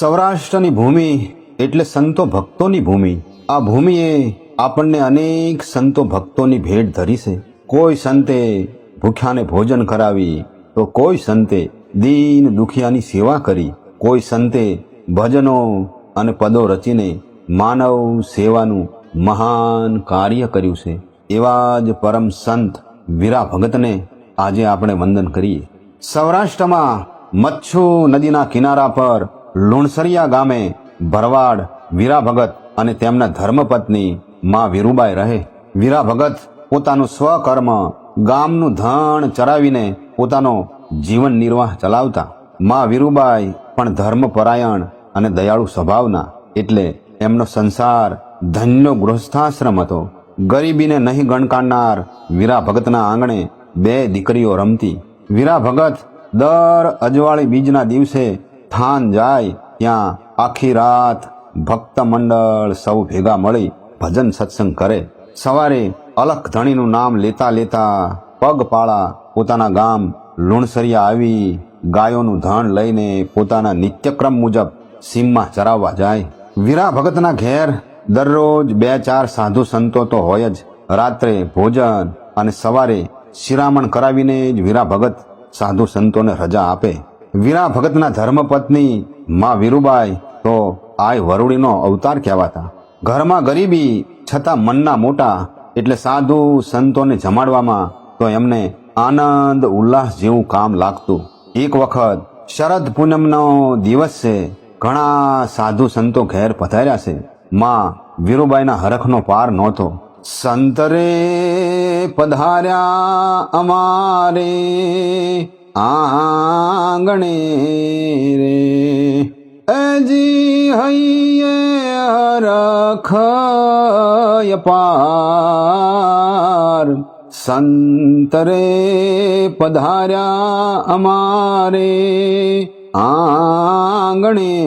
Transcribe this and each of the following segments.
સૌરાષ્ટ્રની ભૂમિ એટલે સંતો ભક્તોની ભૂમિ. આ ભૂમિએ આપણને અનેક સંતો ભક્તોની ભેટ ધરી છે. કોઈ સંતે ભૂખ્યાને ભોજન કરાવી, તો કોઈ સંતે દીન દુખિયાની સેવા કરી. કોઈ સંતે ભજનો અને પદો રચીને માનવ સેવાનું મહાન કાર્ય કર્યું છે. એવા જ પરમ સંત વીરા ભગતને આજે આપણે વંદન કરીએ. સૌરાષ્ટ્રમાં મચ્છુ નદીના કિનારા પર લુણસરિયા ગામે ભરવાડ વીરા ભગત અને તેમના ધર્મપત્ની માં વીરુબાઈ રહે. વીરા ભગત પોતાનું સ્વકર્મ ગામનું ધણ ચરાવીને પોતાનો જીવન નિર્વાહ ચલાવતા. માં વીરુબાઈ પણ ધર્મપરાયણ અને દયાળુ સ્વભાવના એટલે એમનો સંસાર ધન્ય ગૃહસ્થાશ્રમ હતો. ગરીબીને નહીં ગણકારનાર વીરા ભગતના આંગણે બે દીકરીઓ રમતી. વીરા ભગત દર અજવાળી બીજના દિવસે થાન જાય, ત્યાં આખી રાત ભક્ત મંડળ સૌ ભેગા મળી ભજન સત્સંગ કરે. સવારે અલખ ધણીનું નામ લેતા લેતા પગપાળા પોતાના ગામ લુણસરિયા આવી ગાયોનું ધણ લઈને પોતાના નિત્યક્રમ મુજબ સીમમાં ચરાવવા જાય. વીરા ભગતના ઘેર દરરોજ બે ચાર સાધુ સંતો તો હોય જ. રાત્રે ભોજન અને સવારે શિરામણ કરાવીને જ વીરા ભગત સાધુ સંતોને રજા આપે. વીરા ભગતના ધર્મપત્ની માં વીરુબાઈ તો આય વરુડીનો અવતાર કહેવાતા. ઘરમાં ગરીબી છતાં મનના મોટા એટલે સાધુ સંતોને જમાડવામાં તો એમને આનંદ ઉલ્લાસ જેવું કામ લાગતું. એક વખત શરદ પૂનમનો દિવસ છે ઘણા સાધુ સંતો ઘેર પધાર્યા છે. માં વીરુબાઈના હરખનો પાર નહોતો. સંતરે પધાર્યા અમારે. આંગણે રે. અજી હૈયે હરખય પાર. સંતરે પધાર્યા અમારે. આંગણે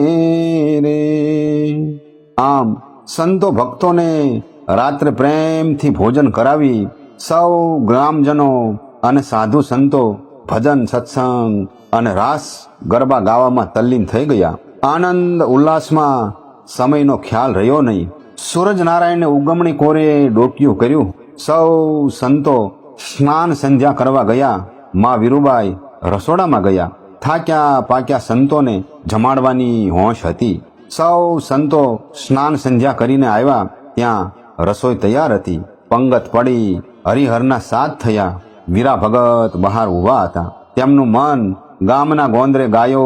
રે. આમ સંતો ભક્તોને રાત્રે પ્રેમથી ભોજન કરાવી સૌ ગ્રામજનો અને સાધુ સંતો ભજન, સત્સંગ અને રાસ ગરબા ગાવામાં તલ્લીન થઈ ગયા. આનંદ, ઉલ્લાસમાં સમયનો ખ્યાલ રહ્યો નહીં. સૂરજ નારાયણને ઉગમણી કોરે ડોક્યું કર્યું. સૌ સંતો સ્નાન સંધ્યા કરવા ગયા. મા વીરુબાઈ રસોડામાં ગયા. થાક્યા પાક્યા સંતોને જમાડવાની હોશ હતી. સૌ સંતો સ્નાન સંધ્યા કરીને આવ્યા. ત્યાં રસોઈ તૈયાર હતી. પંગત પડી, હરિહરના સાથ થયા. વીરા ભગત બહાર ઊભા હતા. તેમનું મન ગામના ગોંદરે ગાયો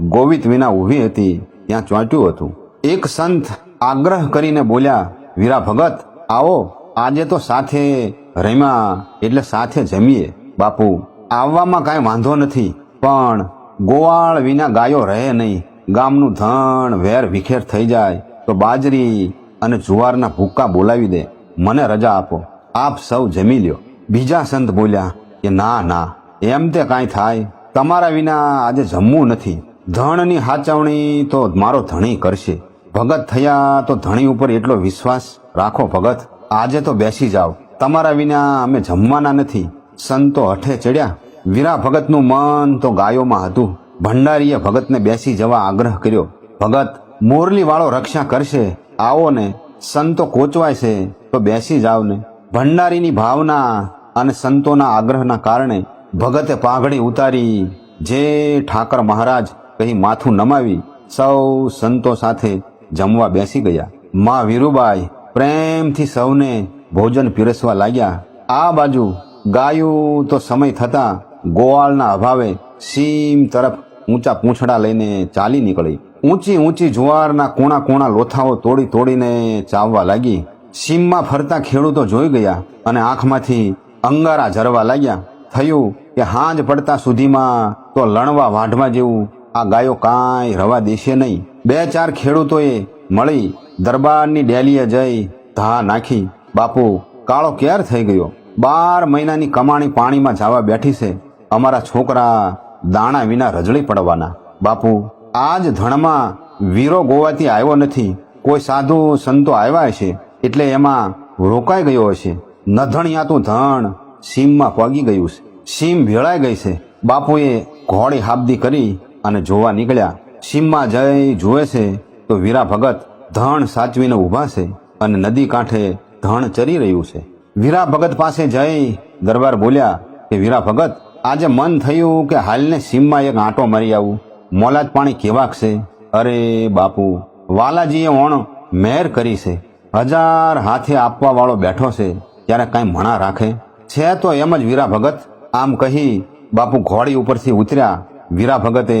ગોવિત વિના ઊભી હતી. ત્યાં ચોંટ્યું હતું. એક સંત આગ્રહ કરીને બોલ્યા વીરા ભગત, આવો. આજે તો સાથે રમ્યા, એટલે સાથે જમીએ. બાપુ, આવવામાં કાંઈ વાંધો નથી, પણ ગોવાળ વિના ગાયો રહે નહીં. ગામનું ધણ વેર વિખેર થઈ જાય, તો બાજરી અને જુવારના ભૂક્કા બોલાવી દે. મને રજા આપો. આપ સૌ જમી લ્યો. બીજા સંત બોલ્યા કે, ના ના, એમ તે કાંઈ થાય. તમારા વિના આજે જમવું નથી. ધણની હાચવણી તો મારો ધણી કરશે. ભગત થયા તો ધણી ઉપર એટલો વિશ્વાસ રાખો ભગત. આજે તો બેસી જાઓ. તમારા વિના અમે જમવાના નથી. સંતો હઠે ચડ્યા. વીરા ભગતનું મન તો ગાયોમાં હતું. ભંડારીએ ભગતને બેસી જવા આગ્રહ કર્યો. ભગત મોરલી વાળો રક્ષા કરશે. આવો ને. સંતો કોચવાય છે તો બેસી જાવ ને ભંડારીની ભાવના અને સંતોના આગ્રહના કારણે ભગતે પાઘડી ઉતારી જે ઠાકર મહારાજ કહી માથું નમાવી સૌ સંતો સાથે જમવા બેસી ગયા. માં વીરુબાઈ પ્રેમથી સૌને ભોજન પીરસવા લાગ્યા. આ બાજુ ગાયું તો સમય થતા ગોવાળના અભાવે સીમ તરફ ઊંચા પૂંછડા લઈને ચાલી નીકળી. ઊંચી ઊંચી જુવારના કૂણા કૂણા લોથાઓ તોડી તોડીને ચાવવા લાગી. સીમમાં ફરતા ખેડૂતો જોઈ ગયા અને આંખમાંથી અંગારા ઝરવા લાગ્યા. થયું કે હાંજ પડતા સુધીમાં તો લણવા વાઢવા જેવું આ ગાયો કાંઈ રવા દેશે નહીં. બે ચાર ખેડૂતોએ મળી દરબારની ડેલીએ જઈ ધા નાખી. બાપુ, કાળો ક્યાર થઈ ગયો. બાર મહિનાની કમાણી પાણીમાં જવા બેઠી છે. અમારા છોકરા દાણા વિના રજળી પડવાના. બાપુ, આજ ધણમાં વીરો ગોવાથી આવ્યો નથી. કોઈ સાધુ સંતો આવ્યા હશે? એટલે એમાં રોકાઈ ગયો હશે. નધણિયાતું ધણ સીમમાં પગી ગયું છે. સીમ ભેળાઈ ગઈ છે. બાપુએ ઘોડી હાબદી કરી અને જોવા નીકળ્યા. સીમમાં જઈ જુએ છે તો વીરા ભગત ધણ સાચવીને ઊભા છે અને નદી કાંઠે ધણ ચરી રહ્યું છે. વીરા ભગત પાસે જઈ દરબાર બોલ્યા કે વીરા ભગત, આજે મન થયું કે હાલને સીમમાં એક આંટો મારી આવું. મોલાદ પાણી કેવાક છે? અરે બાપુ, વાલાજીએ ઓણ મેર કરી છે. હજાર હાથે આપવા વાળો બેઠો છે, ત્યારે કાંઈ મણા રાખે? છે તો એમ જ વીરા ભગત, આમ કહી બાપુ ઘોડી ઉપરથી ઉતર્યા. વીરા ભગતે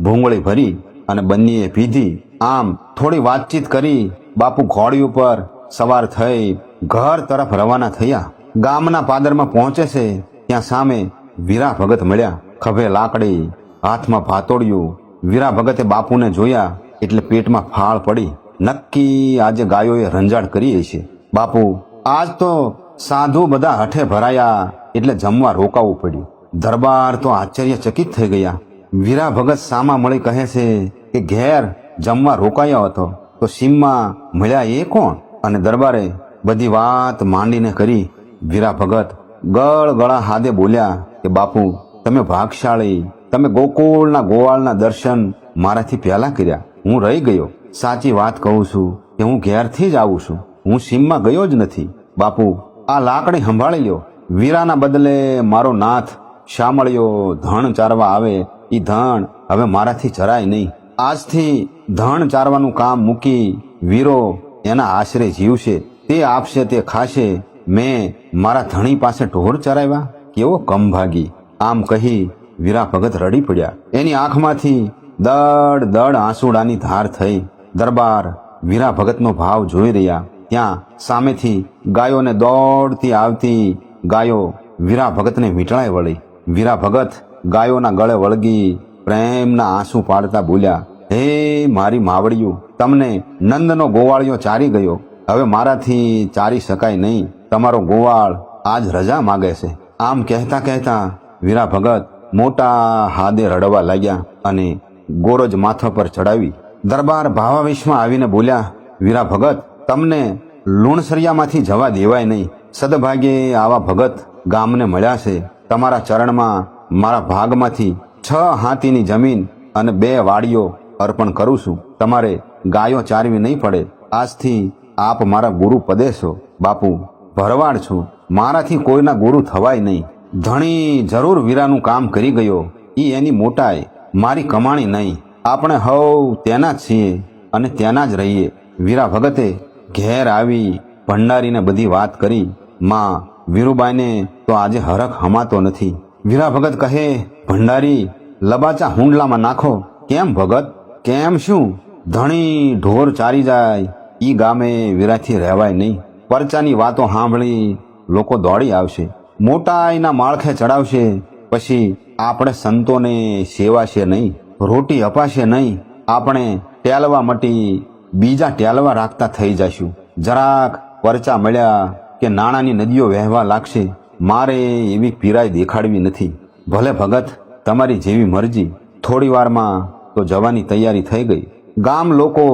ભૂંગળી ભરી અને બંનેએ પીધી. આમ થોડી વાતચીત કરી, બાપુ ઘોડી ઉપર સવાર થઈ ઘર તરફ રવાના થયા. ગામના પાદરમાં પહોંચે છે, ત્યાં સામે વીરા ભગત મળ્યા. ખભે લાકડી, હાથમાં ભાતોડ્યું. વીરા ભગતે બાપુને જોયા, એટલે પેટમાં ફાળ પડી. નક્કી આજે ગાયોએ રંજાડ કરીએ છે બાપુ, આજ તો સાધુ બધા હઠે ભરાયા એટલે જમવા રોકાવું પડ્યું. દરબાર તો આશ્ચર્યચકિત થઈ ગયા. વીરા ભગત સામા મળી કહે છે કે ઘેર જમવા રોકાયો હતો. તો સીમમાં મળ્યા એ કોણ? અને દરબારે બધી વાત માંડીને કરી વીરા ભગત ગળ ગળા હાદે બોલ્યા કે બાપુ, તમે ભાગશાળી, તમે ગોકુળના ગોવાળના દર્શન મારાથી પહેલા કર્યા. હું રહી ગયો. સાચી વાત કહું છું કે હું ઘેરથી જ આવું છું. હું સીમમાં ગયો જ નથી. બાપુ, આ લાકડી સંભાળી લ્યો વીરાના બદલે મારો નાથ શામળિયો ધણ ચારવા આવે. એ ધણ હવે મારાથી ચરાય નહીં. આજથી ધણ ચારવાનું કામ મૂકી વીરો એના આશરે જીવશે. તે આપશે, તે ખાશે. મેં મારા ધણી પાસે ઢોર ચરાવ્યા. કેવો કમભાગી આમ કહી વીરા ભગત રડી પડ્યા. એની આંખમાંથી દડ દડ આંસુડાની ધાર થઈ. દરબાર વીરા ભગતનો ભાવ જોઈ રહ્યા. ત્યાં સામેથી ગાયોને દોડતી આવતી ગાયો વીરા ભગતને વીંટળાઈ વળી. વીરા ભગત ગાયોના ગળે વળગી પ્રેમના આંસુ પાડતા બોલ્યા, હે મારી માવડિયું, તમને નંદનો ગોવાળિયો ચારી ગયો. હવે મારાથી ચારી શકાય નહીં. તમારો ગોવાળ આજ રજા માગે છે. આમ કહેતા કહેતા વીરા ભગત મોટા હાદે રડવા લાગ્યા અને ગોરજ માથા પર ચડાવી. દરબાર ભાવાવેશમાં આવીને બોલ્યા, વીરા ભગત, તમને લુણસરિયામાંથી જવા દેવાય નહીં. સદભાગ્યે આવા ભગત ગામને મળ્યા છે. તમારા ચરણમાં મારા ભાગમાંથી છ હાથીની જમીન અને બે વાડીઓ અર્પણ કરું છું. તમારે ગાયો ચારવી નહીં પડે. આજથી આપ મારા ગુરુ પદે છો. બાપુ, ભરવાડ છું. મારાથી કોઈના ગુરુ થવાય નહીં. ધણી જરૂર વીરાનું કામ કરી ગયો. એ એની મોટાઈ મારી કમાણી નહીં. આપણે હવ જ છીએ અને તેના જ રહીએ. વીરા ભગતે ઘેર આવી ભંડારીને બધી વાત કરી. માં, વીરુબાઈને તો આજે હરખ હમાતો નથી. વીરા ભગત કહે, ભંડારી, લબાચા હુંડલામાં નાખો. કેમ ભગત? કેમ શું? ધણી ઢોર ચારી જાય. ઈ ગામે વીરાથી રહેવાય નહીં. પરચાની વાતો સાંભળી લોકો દોડી આવશે. મોટા એના માળખે ચડાવશે. પછી આપણે સંતોને સેવાશે નહીં. રોટી અપાશે નહીં, આપણે ટેલવા મટી બીજા ટેલવા રાખતા થઈ જશું. જરાક પરચા મળ્યા કે નાણાંની નદીઓ વહેવા લાગશે, મારે એવી પીરાઈ દેખાડવી નથી. ભલે ભગત, તમારી જેવી મરજી. થોડી વારમાં તો જવાની તૈયારી થઈ ગઈ. ગામ લોકો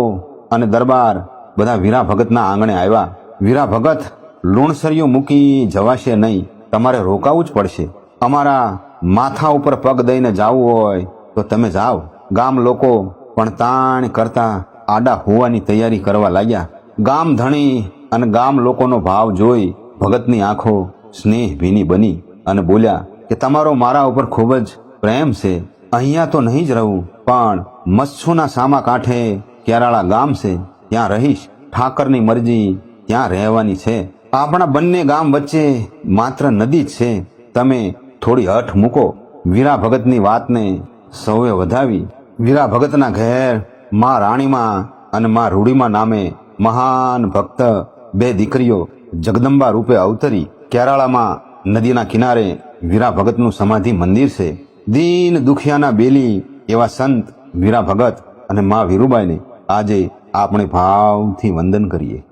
અને દરબાર બધા વીરા ભગતના આંગણે આવ્યા. વીરા ભગત, લુણસરીઓ મૂકી જવાશે નહીં, તમારે રોકાવું જ પડશે. અમારા માથા ઉપર પગ દઈને જાવું હોય તો તમે જાઓ. ગામ લોકો પણ તાણ કરતા આડા હોવાની તૈયારી કરવા લાગ્યા. ગામ ધણી અને ગામ લોકોનો ભાવ જોઈ ભગતની આંખો સ્નેહ ભીની બની અને બોલ્યા કે તમારો મારા ઉપર ખૂબ જ પ્રેમ છે. અહીંયા તો નહીં જ રહું, પણ મચ્છુના સામા કાંઠે કેરાળા ગામ છે. ત્યાં રહીશ, ઠાકરની મરજી ત્યાં રહેવાની છે. આપણા બંને ગામ વચ્ચે માત્ર નદી જ છે. તમે થોડી હઠ મૂકો. વીરા ભગતની વાતને સૌએ વધાવી વીરા ભગતના ઘેર, મા રાણીમાં અને મા રૂડીમાં નામે મહાન ભક્ત બે દીકરીઓ જગદંબા રૂપે અવતરી કેરાળામાં નદીના કિનારે વીરા ભગતનું સમાધિ મંદિર છે. દીન દુખિયાના બેલી એવા સંત વીરા ભગત અને મા વીરુબાઈને આજે આપણે ભાવથી વંદન કરીએ.